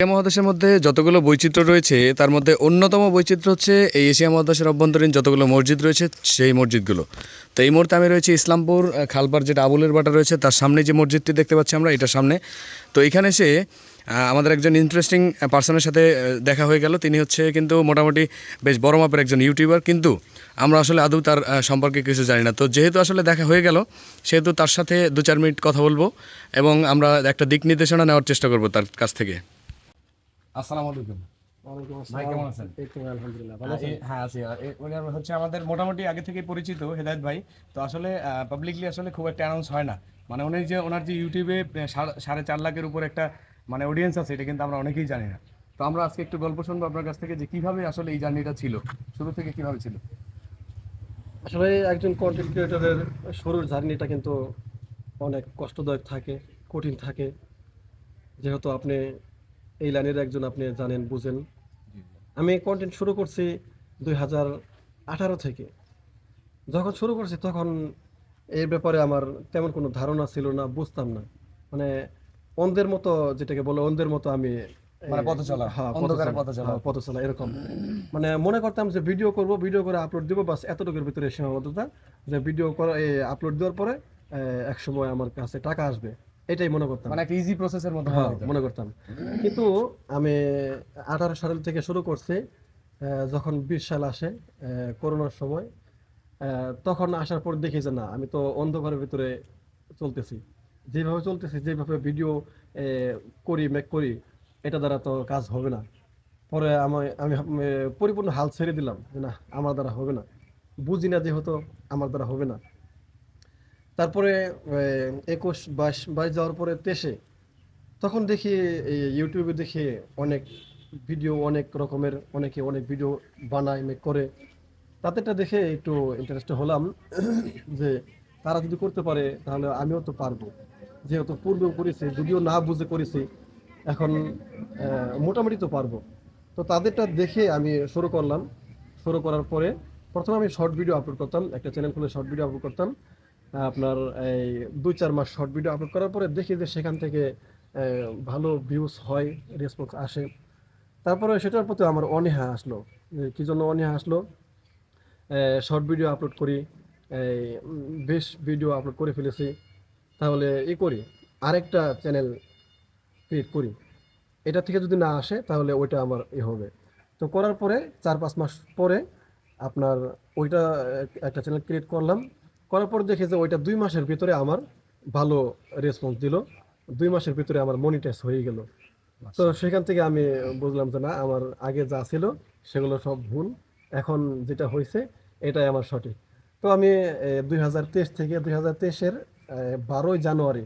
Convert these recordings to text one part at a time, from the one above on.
Asia মহাদেশের মধ্যে যতগুলো বৈচিত্র্য রয়েছে, তার মধ্যে অন্যতম বৈচিত্র্য হচ্ছে এই এশিয়া মহাদেশের অভ্যন্তরীণ যতগুলো মসজিদ রয়েছে, সেই মসজিদগুলো। তো এই মুহূর্তে আমি রয়েছে ইসলামপুর খালপার যেটা আবুলের বাটা রয়েছে, তার সামনে যে মসজিদটি দেখতে পাচ্ছি আমরা, এটার সামনে। তো এখানে এসে আমাদের একজন ইন্টারেস্টিং পার্সনের সাথে দেখা হয়ে গেল। তিনি হচ্ছে কিন্তু মোটামুটি বেশ বড় মাপের একজন ইউটিউবার কিন্তু আমরা আসলে আদৌ তার সম্পর্কে কিছু জানি না। তো যেহেতু আসলে দেখা হয়ে গেল, সেহেতু তার সাথে দু চার মিনিট কথা বলব এবং আমরা একটা দিক নির্দেশনা নেওয়ার চেষ্টা করব তার কাছ থেকে। আসসালামু আলাইকুম। ভাই, কেমন আছেন? আলহামদুলিল্লাহ হ্যাঁ, হ্যাঁ আছি উনি হচ্ছে আমাদের মোটামুটি আগে থেকে পরিচিত হেদায়ত ভাই। তো আসলে পাবলিকলি আসলে খুব একটা অ্যানাউন্স হয় না। মানে উনি যে ওনার যে ইউটিউবে সাড়ে চার লাখের উপর একটা মানে অডিয়েন্স আছে এটা কিন্তু আমরা অনেকেই জানি না। তো আমরা আজকে একটু গল্প শুনব আপনার কাছ থেকে যে কীভাবে আসলে এই জার্নিটা ছিল শুরু থেকে কীভাবে ছিল? আসলে একজন কন্টেন্ট ক্রিয়েটরের শুরুর জার্নিটা কিন্তু অনেক কষ্টদায়ক থাকে কঠিন থাকে। যেহেতু আপনি এই লাইনের একজন আপনি জানেন বুঝেন। আমি কন্টেন্ট শুরু করছি দুই হাজার আঠারো থেকে। যখন শুরু করছি তখন এর ব্যাপারে আমার তেমন কোনো ধারণা ছিল না বুঝতাম না। মানে অন্ধের মতো যেটাকে বলে অন্ধের মতো আমি মানে পথ চলা, হ্যাঁ। হ্যাঁ, এরকম। মানে মনে করতাম যে ভিডিও করব ভিডিও করে আপলোড দিব বাস এতটুকুর ভিতরে সীমাবদ্ধতা। যে ভিডিও করে আপলোড দেওয়ার পরে এক সময় আমার কাছে টাকা আসবে। এটাই মনে করতাম। মানে একটা ইজি প্রসেসের হ্যাঁ মনে করতাম। কিন্তু আমি আঠারো সাল থেকে শুরু করছি যখন বিশ সাল আসে করোনার সময় তখন আসার পর দেখি যে না আমি তো অন্ধকারের ভিতরে চলতেছি। যেভাবে চলতেছি যেভাবে ভিডিও করি মেক করি এটা দ্বারা তো কাজ হবে না। পরে আমি আমি পরিপূর্ণ হাল ছেড়ে দিলাম যে না আমার দ্বারা হবে না। বুঝি না যেহেতু আমার দ্বারা হবে না। তারপরে একুশ বাইশ বাইশ যাওয়ার পরে তেইশে, তখন দেখি ইউটিউবে দেখি অনেক ভিডিও, অনেক রকমের, অনেকে অনেক ভিডিও বানায় মেক করে। তাদেরটা দেখে একটু ইন্টারেস্ট হলাম যে, তারা যদি করতে পারে, তাহলে আমিও তো পারব। যেহেতু পূর্বেও করেছি, যদিও না বুঝে করেছি, এখন মোটামুটি তো পারব। তো তাদেরটা দেখে আমি শুরু করলাম। শুরু করার পরে, প্রথমে আমি শর্ট ভিডিও আপলোড করতাম, একটা চ্যানেল খুলে শর্ট ভিডিও আপলোড করতাম। আপনার এই দুই, চার মাস শর্ট ভিডিও আপলোড করার পরে দেখি যে সেখান থেকে ভালো ভিউজ হয় রেসপন্স আসে। তারপরে সেটার প্রতি আমার অনীহা আসলো। কী জন্য অনীহা আসলো? শর্ট ভিডিও আপলোড করি বেশ ভিডিও আপলোড করে ফেলেছি। তাহলে ই করি, আরেকটা চ্যানেল ক্রিয়েট করি। এটা থেকে যদি না আসে, তাহলে ওইটা আমার এ হবে। তো করার পরে, চার, পাঁচ মাস পরে আপনার ওইটা একটা চ্যানেল ক্রিয়েট করলাম। করার পর দেখে যে ওইটা দুই মাসের ভিতরে আমার ভালো রেসপন্স দিল। দুই মাসের ভিতরে আমার মনিটাইজ হয়ে গেল। তো সেখান থেকে আমি বুঝলাম যে না আমার আগে যা ছিল সেগুলো সব ভুল। এখন যেটা হয়েছে এটাই আমার সঠিক। তো আমি দুই হাজার তেইশ থেকে দুই হাজার তেইশের বারোই জানুয়ারি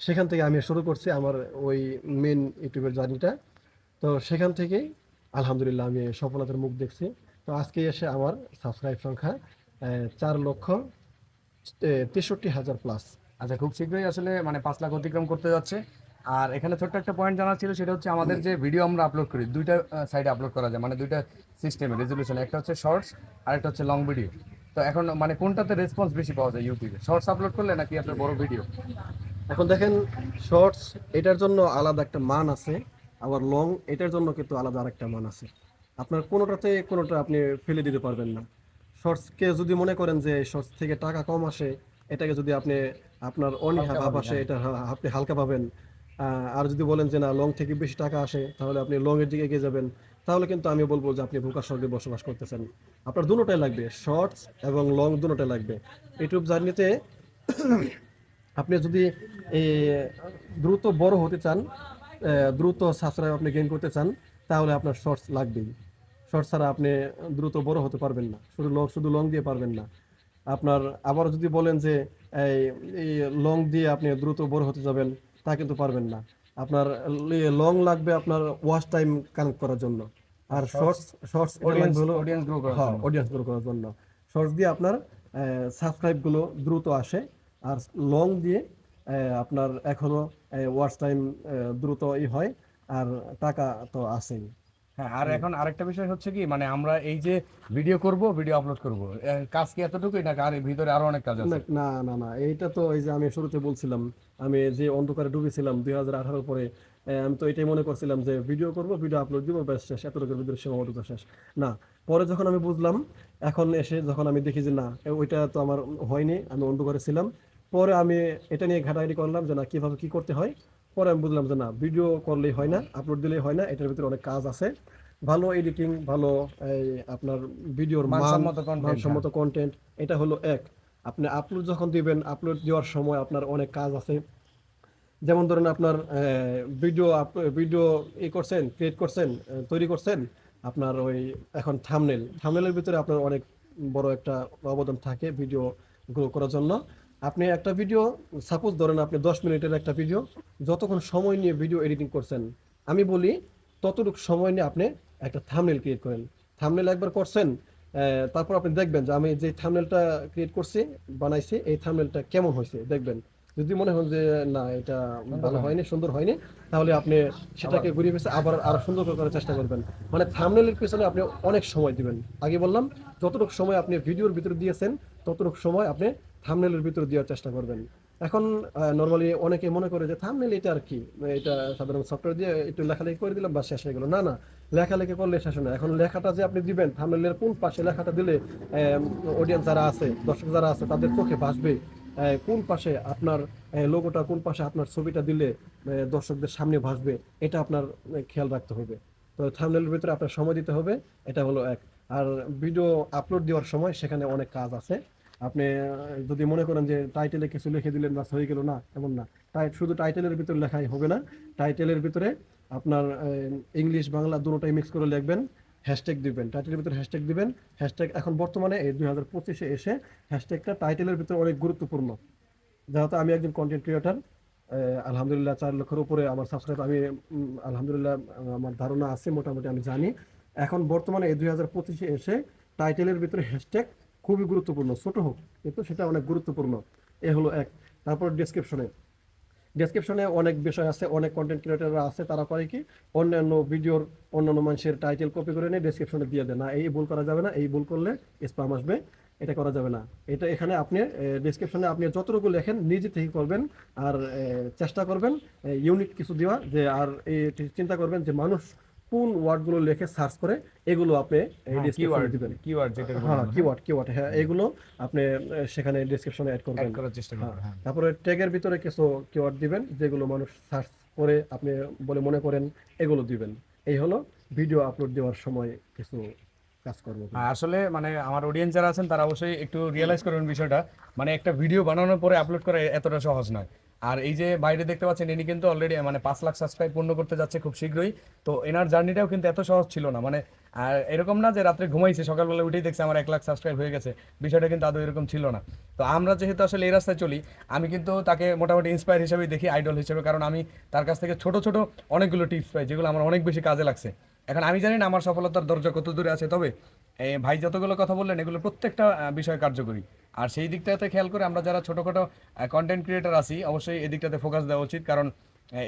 সেখান থেকে আমি শুরু করছি আমার ওই মেন ইউটিউবের জার্নিটা। তো সেখান থেকেই আলহামদুলিল্লাহ আমি সফলতার মুখ দেখছি। তো আজকে এসে আমার সাবস্ক্রাইব সংখ্যা চার লক্ষ তেষট্টি হাজার প্লাস আচ্ছা খুব শীঘ্রই আসলে মানে পাঁচ লাখ অতিক্রম করতে যাচ্ছে। আর এখানে ছোট্ট একটা পয়েন্ট জানার ছিল সেটা হচ্ছে আমাদের যে ভিডিও আমরা আপলোড করি দুইটা সাইডে আপলোড করা যায় মানে দুইটা সিস্টেমে রেজলিউশন একটা হচ্ছে শর্টস আর একটা হচ্ছে লং ভিডিও তো এখন মানে কোনটাতে রেসপন্স বেশি পাওয়া যায় ইউটিউবে শর্টস আপলোড করলে নাকি আপনার বড় ভিডিও এখন দেখেন শর্টস এটার জন্য আলাদা একটা মান আছে আবার লং এটার জন্য কিন্তু আলাদা আরেকটা মান আছে। আপনার কোনোটাতে কোনোটা আপনি ফেলে দিতে পারবেন না। শর্টসকে যদি মনে করেন যে শর্টস থেকে টাকা কম আসে এটাকে যদি আপনি আপনার অনীহা ভাব আসে এটা আপনি হালকা পাবেন আর যদি বলেন যে না লং থেকে বেশি টাকা আসে তাহলে আপনি লং এর দিকে এগিয়ে যাবেন। তাহলে কিন্তু আমি বলব যে আপনি ভোকার স্বর্গে বসবাস করতেছেন। আপনার দুটোটাই লাগবে শর্টস এবং লং দুটোটাই লাগবে। ইউটিউব জার্নিতে আপনি যদি দ্রুত বড় হতে চান দ্রুত সাবস্ক্রাইব আপনি গেইন করতে চান তাহলে আপনার শর্টস লাগবেই। শর্টস ছাড়া আপনি দ্রুত বড় হতে পারবেন না। শুধু লং শুধু লং দিয়ে পারবেন না। আপনার আবার যদি বলেন যে এই লং দিয়ে আপনি দ্রুত বড় হতে যাবেন তা কিন্তু পারবেন না। আপনার লং লাগবে আপনার ওয়াচ টাইম কানেক্ট করার জন্য। আর shorts shorts audience audience grow করা হ্যাঁ অডিয়েন্স গ্রো করার জন্য। শর্টস দিয়ে আপনার সাবস্ক্রাইবগুলো দ্রুত আসে। আর লং দিয়ে আপনার এখনও ওয়াচ টাইম দ্রুত ই হয়। আর টাকা তো আসেই। হ্যাঁ আর এখন আরেকটা বিষয় হচ্ছে কি মানে আমরা এই যে ভিডিও করব ভিডিও আপলোড করব। কাজ কি এতটুকুই নাকি আর ভিতরে আরও অনেক কাজ আছে? না না না না এইটা তো এই যে আমি শুরুতে বলছিলাম আমি যে অন্ধকারে ডুবেছিলাম দুই হাজার আঠারোর পরে আমি তো এটাই মনে করছিলাম যে ভিডিও করব ভিডিও আপলোড দিব ব্যাস শেষ এতটুকুর ভিডিও সীমাবদ্ধতা শেষ। না পরে যখন আমি বুঝলাম এখন এসে যখন আমি দেখি যে না ওইটা তো আমার হয়নি আমি অন্ধকারে ছিলাম পরে আমি এটা নিয়ে ঘাটাঘাটি করলাম যে না কীভাবে কি করতে হয় পরে আমি বুঝলাম যে না ভিডিও করলেই হয় না আপলোড দিলেই হয় না এটার ভিতরে অনেক কাজ আছে। ভালো এডিটিং ভালো এই আপনার ভিডিওর মানসম্মত কন্টেন্ট এটা হলো এক। আপনি আপলোড যখন দিবেন আপলোড দেওয়ার সময় আপনার অনেক কাজ আছে। যেমন ধরেন আপনার ভিডিও ভিডিও ই করছেন ক্রিয়েট করছেন তৈরি করছেন আপনার ওই এখন থামনেল থামনেলের ভিতরে আপনার অনেক বড় একটা অবদান থাকে ভিডিও গ্রো করার জন্য। আপনি একটা ভিডিও সাপোজ ধরেন আপনি দশ মিনিটের একটা ভিডিও যতক্ষণ সময় নিয়ে ভিডিও এডিটিং করছেন আমি বলি ততটুকু সময় নিয়ে আপনি একটা থামনেল ক্রিয়েট করেন। থামনেল একবার করছেন তারপর আপনি দেখবেন যে আমি যে থামনেলটা ক্রিয়েট করছি বানাইছি এই থামনেলটা কেমন হয়েছে দেখবেন। যদি মনে হয় যে না এটা ভালো হয়নি। সুন্দর হয়নি তাহলে আপনি সেটাকে ঘুরিয়ে পেছে আবার আরও সুন্দর করে করার চেষ্টা করবেন। মানে থামনেলের পিছনে আপনি অনেক সময় দিবেন। আগে বললাম যতটুকু সময় আপনি ভিডিওর ভিতরে দিয়েছেন ততটুকু সময় আপনি থামনেলের ভিতরে দেওয়ার চেষ্টা করবেন। এখন নর্মালি অনেকে মনে করে যে থামনেল এটা আর কি? এটা সাধারণ সফটওয়্যার দিয়ে একটু লেখালেখি করে দিলাম বা শেষ হয়ে গেল। না না, লেখালেখি করলে শেষ না। এখন লেখাটা যে আপনি দিবেন থামনেলের কোন পাশে লেখাটা দিলে অডিয়েন্স যারা আছে, দর্শক যারা আছে, তাদের চোখে ভাসবে কোন পাশে আপনার লোগোটা কোন পাশে আপনার ছবিটা দিলে দর্শকদের সামনে ভাসবে, এটা আপনার খেয়াল রাখতে হবে। তো থামনেলের ভিতরে আপনার সময় দিতে হবে, এটা হলো এক। আর ভিডিও আপলোড দেওয়ার সময় সেখানে অনেক কাজ আছে। আপনি যদি মনে করেন যে টাইটেলে কিছু লিখে দিলেন, বাস হয়ে গেল, না, এমন না। শুধু টাইটেলের ভিতরে লেখাই হবে না, টাইটেলের ভিতরে আপনার ইংলিশ, বাংলা দুটোটাই মিক্স করে লিখবেন হ্যাশট্যাগ দিবেন, টাইটেলের ভিতরে হ্যাশট্যাগ দিবেন হ্যাশট্যাগ এখন বর্তমানে, এই দুই হাজার পঁচিশে এসে হ্যাশট্যাগটা টাইটেলের ভিতরে অনেক গুরুত্বপূর্ণ। যেহেতু আমি একজন কন্টেন্ট ক্রিয়েটার আলহামদুলিল্লাহ চার লক্ষের উপরে আমার সাবস্ক্রাইব আমি আলহামদুলিল্লাহ আমার ধারণা আছে, মোটামুটি আমি জানি। এখন বর্তমানে এই দুই হাজার পঁচিশে এসে টাইটেলের ভিতরে হ্যাশট্যাগ খুবই গুরুত্বপূর্ণ, ছোট হোক, কিন্তু সেটা অনেক গুরুত্বপূর্ণ। এ হলো এক। তারপর ডেসক্রিপশনে ডেসক্রিপশনে অনেক বিষয় আছে, অনেক কন্টেন্ট ক্রিয়েটাররা আছে, তারা করে কি, অন্যান্য ভিডিওর অন্যান্য মানুষের টাইটেল কপি করে নিয়ে ডেসক্রিপশনে দিয়ে দেয়। না, এই ভুল করা যাবে না, এই ভুল করলে স্প্যাম আসবে, এটা করা যাবে না। এটা এখানে আপনি ডেসক্রিপশনে আপনি যতটুকু লেখেন, নিজে থেকে করবেন, আর চেষ্টা করবেন ইউনিট কিছু দেওয়া, যে, আর চিন্তা করবেন যে, মানুষ কোন ওয়ার্ডগুলো লেখে সার্চ করে এগুলো আপনি ডেসক্রিপশনে দিবেন। কিওয়ার্ড যেটা হ্যাঁ কিওয়ার্ড কিওয়ার্ড হ্যাঁ এগুলো আপনি সেখানে ডেসক্রিপশনে অ্যাড করবেন। করার চেষ্টা করব হ্যাঁ তারপরে ট্যাগের ভিতরে কিছু কিওয়ার্ড দিবেন যেগুলো মানুষ সার্চ করে আপনি বলে মনে করেন এগুলো দিবেন। এই হলো ভিডিও আপলোড দেওয়ার সময় কিছু কাজকর্ম হ্যাঁ, আসলে মানে আমার অডিয়েন্স যারা আছেন তারা অবশ্যই একটু রিয়েলাইজ করবেন বিষয়টা। মানে একটা ভিডিও বানানোর পরে আপলোড করা এতটা সহজ নয়। আর এই যে বাইরে দেখতে পাচ্ছেন, ইনি কিন্তু অলরেডি মানে পাঁচ লাখ সাবস্ক্রাইব পূর্ণ করতে যাচ্ছে খুব শীঘ্রই। তো এনার জার্নিটাও কিন্তু এত সহজ ছিল না। মানে আর এরকম না যে রাত্রে ঘুমাইছে, সকালবেলা উঠেই দেখছে আমার এক লাখ সাবস্ক্রাইব হয়ে গেছে। বিষয়টা কিন্তু আদৌ এরকম ছিল না। তো আমরা যেহেতু আসলে এই রাস্তায় চলি, আমি কিন্তু তাকে মোটামুটি ইন্সপায়ার হিসেবেই দেখি আইডল হিসেবে। কারণ আমি তার কাছ থেকে ছোট ছোট অনেকগুলো টিপস পাই, যেগুলো আমার অনেক বেশি কাজে লাগছে। এখন আমি জানি না আমার সফলতার দরজা কত দূরে আছে, তবে ভাই যতগুলো কথা বললেন, এগুলো প্রত্যেকটা বিষয়ে কার্যকরী। আর সেই দিকটাতে খেয়াল করে আমরা যারা ছোটোখাটো কন্টেন্ট ক্রিয়েটার আছি, অবশ্যই এই দিকটাতে ফোকাস দেওয়া উচিত। কারণ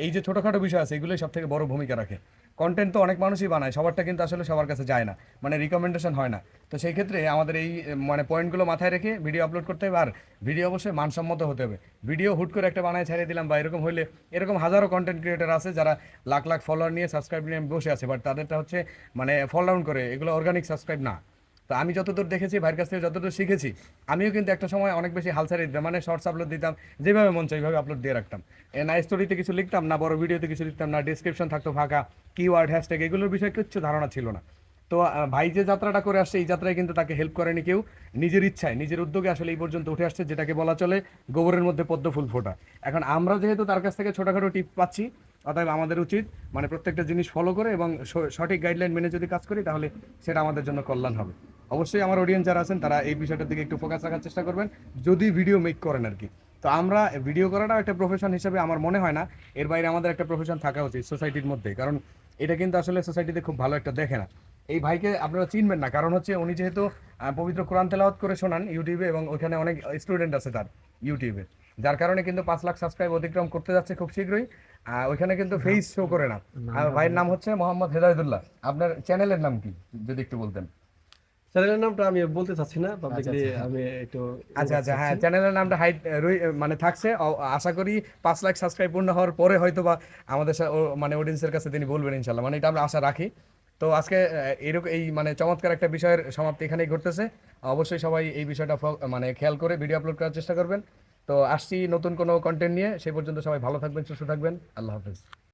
এই যে ছোটোখাটো বিষয় আছে, এগুলোই সব থেকে বড় ভূমিকা রাখে। কন্টেন্ট তো অনেক মানুষই বানায়, সবারটা কিন্তু আসলে সবার কাছে যায় না মানে রিকমেন্ডেশন হয় না। তো সেই ক্ষেত্রে আমাদের এই মানে পয়েন্টগুলো মাথায় রেখে ভিডিও আপলোড করতে হবে আর ভিডিও অবশ্যই মানসম্মত হতে হবে। ভিডিও হুট করে একটা বানায় ছাড়িয়ে দিলাম বা এরকম হলে এরকম হাজারো কন্টেন্ট ক্রিয়েটার আছে যারা লাখ লাখ ফলোয়ার নিয়ে সাবস্ক্রাইব নিয়ে বসে আছে বাট তাদেরটা হচ্ছে মানে ফল ডাউন করে, এগুলো অর্গানিক সাবস্ক্রাইব না। তো আমি যতদূর দেখেছি, ভাইয়ের কাছ থেকে যতদূর শিখেছি, আমিও কিন্তু একটা সময় অনেক বেশি হালসারি দিতাম মানে শর্টস আপলোড দিতাম, যেভাবে মন চাই ওইভাবে আপলোড দিয়ে রাখতাম। না স্টোরিতে কিছু লিখতাম না, বড় ভিডিওতে কিছু লিখতাম না ডিসক্রিপশন থাকতো ফাঁকা কিওয়ার্ড হ্যাশট্যাগ এগুলোর বিষয়ে কিচ্ছু ধারণা ছিল না। তো ভাই যে যাত্রাটা করে আসছে, এই যাত্রায় কিন্তু তাকে হেল্প করেনি কেউ, নিজের ইচ্ছায়, নিজের উদ্যোগে আসলে এই পর্যন্ত উঠে আসছে, যেটাকে বলা চলে গোবরের মধ্যে পদ্ম ফুল ফোটা। এখন আমরা যেহেতু তার কাছ থেকে ছোটোখাটো টিপ পাচ্ছি, অতএব আমাদের উচিত মানে প্রত্যেকটা জিনিস ফলো করে এবং সঠিক গাইডলাইন মেনে যদি কাজ করি, তাহলে সেটা আমাদের জন্য কল্যাণ হবে। অবশ্যই আমার অডিয়েন্স যারা আছেন তারা এই বিষয়টার দিকে একটু ফোকাস রাখার চেষ্টা করবেন। যদি ভিডিও মেক করেন আর কি তো আমরা ভিডিও করাটাও একটা প্রফেশন হিসেবে আমার মনে হয় না। এর বাইরে আমাদের একটা প্রফেশন থাকা উচিত সোসাইটির মধ্যে। কারণ এটা কিন্তু আসলে সোসাইটিতে খুব ভালো একটা দেখে না। এই ভাইকে আপনারা চিনবেন না। কারণ হচ্ছে উনি যেহেতু পবিত্র কোরআন তেলাওয়াত করে শোনান ইউটিউবে এবং ওইখানে অনেক স্টুডেন্ট আছে তার ইউটিউবে। যার কারণে কিন্তু পাঁচ লাখ সাবস্ক্রাইব অতিক্রম করতে যাচ্ছে খুব শীঘ্রই। ওইখানে কিন্তু ফেস শো করে না। আর ভাইয়ের নাম হচ্ছে মোহাম্মদ হেদায়তুল্লাহ। আপনার চ্যানেলের নাম কি? যদি একটু বলতেন। চ্যানেলের নামটা আমি বলতে চাচ্ছি না পাবলিকলি আমি একটু আচ্ছা আচ্ছা হ্যাঁ চ্যানেলের নামটা হাইট মানে থাকছে। আশা করি পাঁচ লাখ সাবস্ক্রাইব পূর্ণ হওয়ার পরে হয়তো বা আমাদের মানে অডিয়েন্সের কাছে তিনি বলবেন ইনশাল্লাহ মানে এটা আমরা আশা রাখি। তো আজকে এরকম এই মানে চমৎকার একটা বিষয়ের সমাপ্তি এখানেই ঘটতেছে। অবশ্যই সবাই এই বিষয়টা মানে খেয়াল করে ভিডিও আপলোড করার চেষ্টা করবেন। তো আসছি নতুন কোনো কন্টেন্ট নিয়ে। সেই পর্যন্ত সবাই ভালো থাকবেন সুস্থ থাকবেন। আল্লাহ হাফেজ।